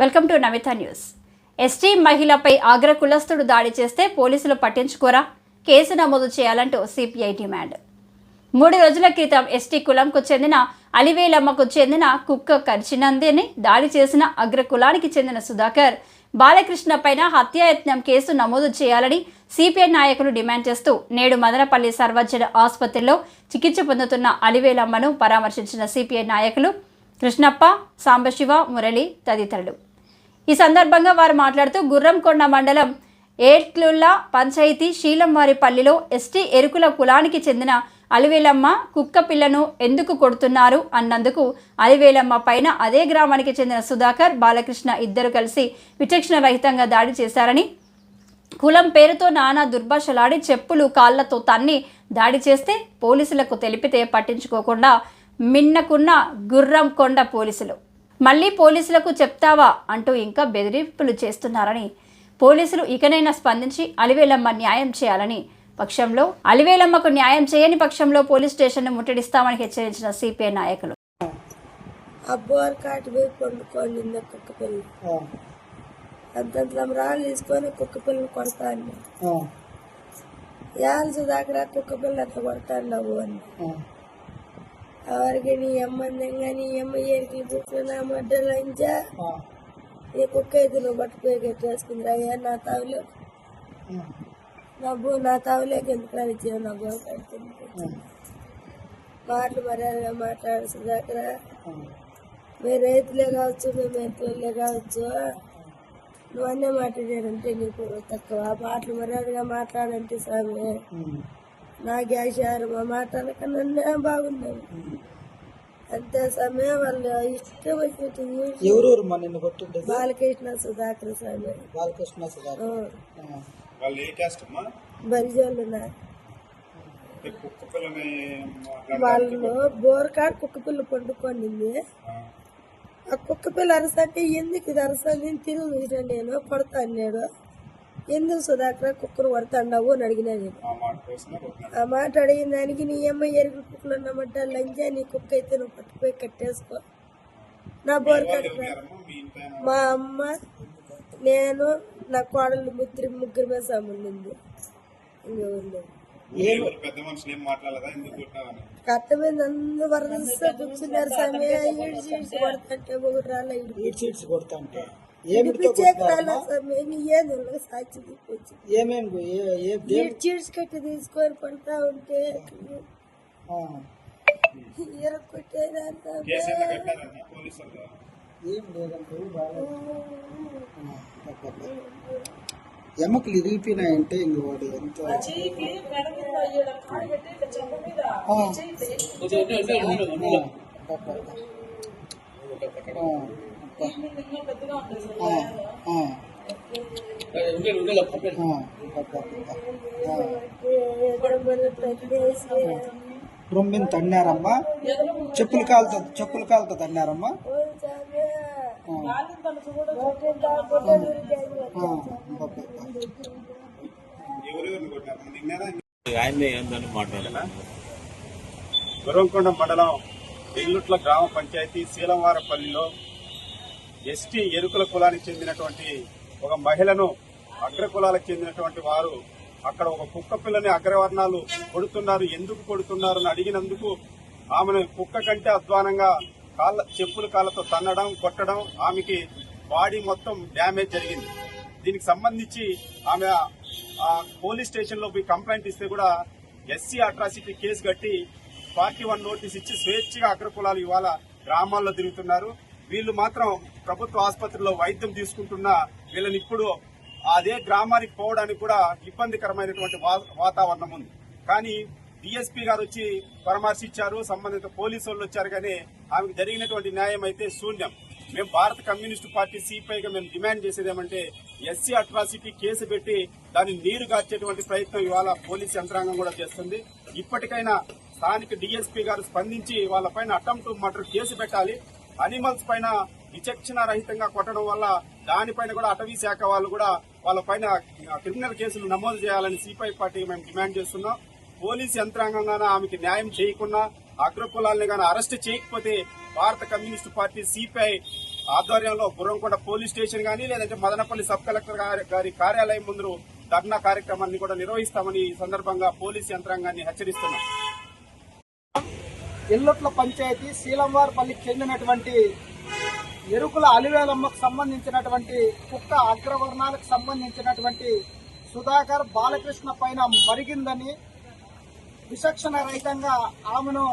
Welcome to Namita news. ST మహిళపై ఆగ్ర కులస్తుడు దాడి చేస్తే పోలీసులు పట్టించుకోరా? కేసు నమోదు చేయాలంటూ సిపిఐ డిమాండ్. మూడు రోజుల క్రితం ఎస్టీ కులంకు చెందిన అలివేలమ్మకు చెందిన కుక్క కరిచినందని దాడి చేసిన అగ్ర కులానికి చెందిన సుధాకర్ బాలకృష్ణ పైన హత్యాయత్నం కేసు నమోదు చేయాలని సిపిఐ నాయకులు డిమాండ్ చేస్తూ నేడు మదనపల్లి సర్వజన ఆసుపత్రిలో చికిత్స పొందుతున్న అలివేలమ్మను పరామర్శించిన సిపిఐ నాయకులు కృష్ణప్ప సాంబశివ మురళి తదితరులు. ఈ సందర్భంగా వారు మాట్లాడుతూ గుర్రంకొండ మండలం ఏట్లుల్ల పంచాయతీ శీలంవారిపల్లిలో ఎస్టీ ఎరుకుల కులానికి చెందిన అలివేలమ్మ కుక్క పిల్లను ఎందుకు కొడుతున్నారు అన్నందుకు అలివేలమ్మ పైన అదే గ్రామానికి చెందిన సుధాకర్ బాలకృష్ణ ఇద్దరు కలిసి విచక్షణ రహితంగా దాడి చేశారని కులం పేరుతో నానా దుర్భాషలాడి చెప్పులు కాళ్ళతో తన్ని దాడి చేస్తే పోలీసులకు తెలిపితే పట్టించుకోకుండా మిన్నకున్న గుర్రం కొండ పోలీసులు. మళ్ళీ పోలీసులకు చెప్తావా అంటూ ఇంకా బెదిరింపులు చేస్తున్నారని. పోలీసులు ఇకనైనా స్పందించి అలివేలమ్మ న్యాయం చేయాలని పక్షంలో అలివేలమ్మకు న్యాయం చేయని పక్షంలో పోలీస్ స్టేషన్ను ముట్టడిస్తామని హెచ్చరించిన సిపిఐ నాయకులు. ఆ బోర్ కాటి పోయి పండుకోండి కుక్క పిల్ల. అంతంతలో రాళ్ళు తీసుకొని కుక్క పిల్లని కొడతాను కుక్క పిల్ల అట్లా కొడతాను అని. ఎవరికి నీ అమ్మందంగా నీ అమ్మ ఏరికి కూర్చున్నా మడ్డ లంచా ఈ కుక్క అయితే నువ్వు పట్టుపోయి కట్టేసుకుందిరా అయ్యా నా తావులో? నా నా తావులేకి ఎందుకు రానిచ్చావు నా కడుతుంది? మాటలు మర్యాదగా మాట్లాడు సుధాకర మీరు రైతులే కావచ్చు మేము రైతులే కావచ్చు. నువ్వు అన్నీ మాట్లాడాడంటే నీకు తక్కువ. మాటలు మర్యాదగా మాట్లాడంటే స్వామి నా గ్యాషారు మా మాటలకన్నా బాగున్నాను అంతే సమయం వాళ్ళు ఇష్టం వచ్చినట్టు చూసి ఎవరెవరు మా నిన్ను కొట్టిండేది బాలకృష్ణ సుధాకర్ స్వామి. బాలకృష్ణ సుధాకర్. ఆ, వాళ్ళు ఏ క్యాస్ట్ అమ్మా? వాళ్ళు బోరకాడ కుక్క పిల్ల పండుకొనింది. ఆ. కుక్క పిల్ల అరసంటే ఎందుకు ఇది అరసని నేను తిరుగు చూసిన నేను కొడతాను నేను. ఎందుకు సుధాకర్ కుక్కను కొడతాండావు అని అడిగినా నేను. ఆ మాట అడిగిన దానికి నీ అమ్మ ఎరుగు కుక్కలు అన్నమాట లంజా నీ కుక్క అయితే నువ్వు పట్టుపోయి కట్టేసుకో. నా బోర్ కట్టిన ఎవరమ్మా మీ అమ్మ నేను నా కోడలు ముగ్గురు ముగ్గురు మీద సంబంధింది ఇంకెవరు లేదు ఎవరు పెద్ద మనుషులు ఏం మాట్లాడదా ఎందుకు కొట్టినావని కట్ట మీద అందరూ వరదస్తా కూర్చున్నారు సమయ ఈడ్చి ఈడ్చి కొడతంటే ఒకటి రాళ్ళ ఈడ్ ఈడ్చి కట్టి తీసుకొని పడతా ఉంటే ఎముకలు ఇరిగిపోయినాయంటే ఇంక వాడు ఎంత ఆ. రొమ్మిని తన్నారమ్మా. చెప్పులు కాలుతో చెప్పులు కాలుతో తన్నారమ్మా. గుర్రంకొండ మండలం ఎల్లుట్ల గ్రామ పంచాయతీ శీలంవారపల్లిలో ఎస్టీ ఎరుకుల కులానికి చెందినటువంటి ఒక మహిళను అగ్ర కులాలకు చెందినటువంటి వారు అక్కడ ఒక కుక్క పిల్లని అగ్రవర్ణాలు కొడుతున్నారు. ఎందుకు కొడుతున్నారు అని అడిగినందుకు ఆమెను కుక్క కంటే అధ్వానంగా కాళ్ళ చెప్పుల కాళ్ళతో తన్నడం కొట్టడం ఆమెకి బాడీ మొత్తం డ్యామేజ్ జరిగింది. దీనికి సంబంధించి ఆమె ఆ పోలీస్ స్టేషన్లో పోయి కంప్లైంట్ ఇస్తే కూడా ఎస్సీ అట్రాసిటీ కేసు కట్టి ఫార్టీ వన్ నోటీస్ ఇచ్చి స్వేచ్ఛగా అగ్రకులాలు ఇవాళ గ్రామాల్లో తిరుగుతున్నారు. వీళ్ళు మాత్రం ప్రభుత్వ ఆసుపత్రిలో వైద్యం తీసుకుంటున్న వీళ్ళని ఇప్పుడు అదే గ్రామానికి పోవడానికి కూడా ఇబ్బందికరమైనటువంటి వా- వాతావరణం ఉంది. కానీ డిఎస్పీ గారు వచ్చి పరామర్శించారు సంబంధిత పోలీసు వాళ్ళు వచ్చారు కానీ ఆమెకు జరిగినటువంటి న్యాయం అయితే శూన్యం. మేము భారత కమ్యూనిస్టు పార్టీ సిపిఐగా మేము డిమాండ్ చేసేది ఏమంటే ఎస్సీ అట్రాసిటీ కేసు పెట్టి దాన్ని నీరు గార్చేటువంటి ప్రయత్నం ఇవాళ పోలీస్ యంత్రాంగం కూడా చేస్తుంది. ఇప్పటికైనా స్థానిక డిఎస్పీ గారు స్పందించి వాళ్ళపైన అటెంప్ట్ మర్డర్ కేసు పెట్టాలి. అనిమల్స్ పైన విచక్షణ రహితంగా కొట్టడం వల్ల దానిపైన కూడా అటవీ శాఖ వాళ్ళు కూడా వాళ్ళ పైన క్రిమినల్ కేసులు నమోదు చేయాలని సిపిఐ పార్టీ మేము డిమాండ్ చేస్తున్నాం. పోలీస్ యంత్రాంగంగాన ఆమెకి న్యాయం చేయకుండా అగ్రకులాల్ని గాని అరెస్ట్ చేయకపోతే భారత కమ్యూనిస్టు పార్టీ సిపిఐ ఆధ్వర్యంలో గుర్రంకొండ పోలీస్ స్టేషన్ గానీ లేదంటే మదనపల్లి సబ్ కలెక్టర్ గారి- గారి కార్యాలయం ముందు ధర్నా కార్యక్రమాన్ని కూడా నిర్వహిస్తామని ఈ సందర్భంగా పోలీస్ యంత్రాంగాన్ని హెచ్చరిస్తున్నాం. ఎల్లొట్ల పంచాయతీ శీలంవారిపల్లికి చెందినటువంటి ఎరుకుల అలివేలమ్మకు సంబంధించినటువంటి కుక్క అగ్రవర్ణాలకు సంబంధించినటువంటి సుధాకర్ బాలకృష్ణ పైన మరిగిందని విచక్షణ రహితంగా ఆమెను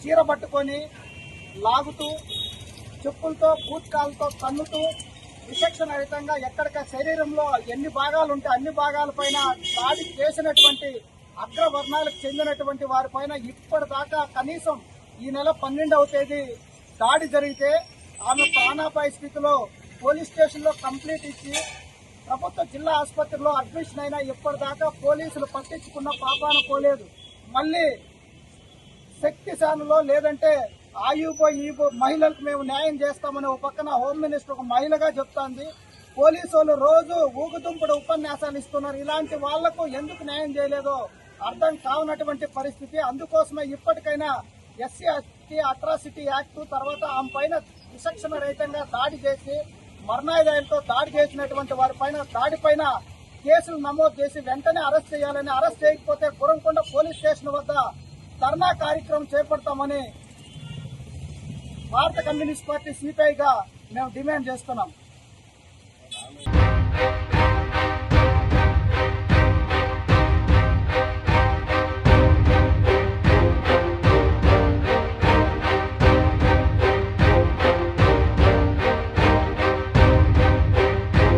చీరబట్టుకొని లాగుతూ చెప్పులతో బూత్కాలతో తన్నుతూ విచక్షణ రహితంగా ఎక్కడిక శరీరంలో ఎన్ని భాగాలు ఉంటే అన్ని భాగాలపైన దాడి చేసినటువంటి అగ్రవర్ణాలకు చెందినటువంటి వారిపైన ఇప్పటిదాకా కనీసం ఈ నెల పన్నెండవ తేదీ దాడి జరిగితే ఆమె ప్రాణాపాయ స్థితిలో పోలీస్ స్టేషన్లో కంప్లీట్ ఇచ్చి ప్రభుత్వ జిల్లా ఆసుపత్రిలో అడ్మిషన్ అయినా ఇప్పటిదాకా పోలీసులు పట్టించుకున్న పాపాన పోలేదు. మళ్ళీ శక్తి శానలో లేదంటే ఆయుబో ఈబో మహిళలకు మేము న్యాయం చేస్తామని ఒక పక్కన హోమ్ మినిస్టర్ ఒక మహిళగా చెప్తోంది. పోలీసు వాళ్ళు రోజు ఊగుదుంపుడు ఉపన్యాసాలు ఇస్తున్నారు. ఇలాంటి వాళ్ళకు ఎందుకు న్యాయం చేయలేదో అర్థం కావునటువంటి పరిస్థితి. అందుకోసమే ఇప్పటికైనా ఎస్సీ ఎస్టీ అట్రాసిటీ యాక్ట్ తర్వాత ఆమె పైన విచక్షణ రహితంగా దాడి చేసి మరణాయుధాలతో దాడి చేసినటువంటి వారి పైన దాడి పైన కేసులు నమోదు చేసి వెంటనే అరెస్ట్ చేయాలని అరెస్ట్ చేయకపోతే గురంకొండ పోలీస్ స్టేషన్ వద్ద ధర్నా కార్యక్రమం చేపడతామని భారత కమ్యూనిస్ట్ పార్టీ సిపిఐగా మేము డిమాండ్ చేస్తున్నాం.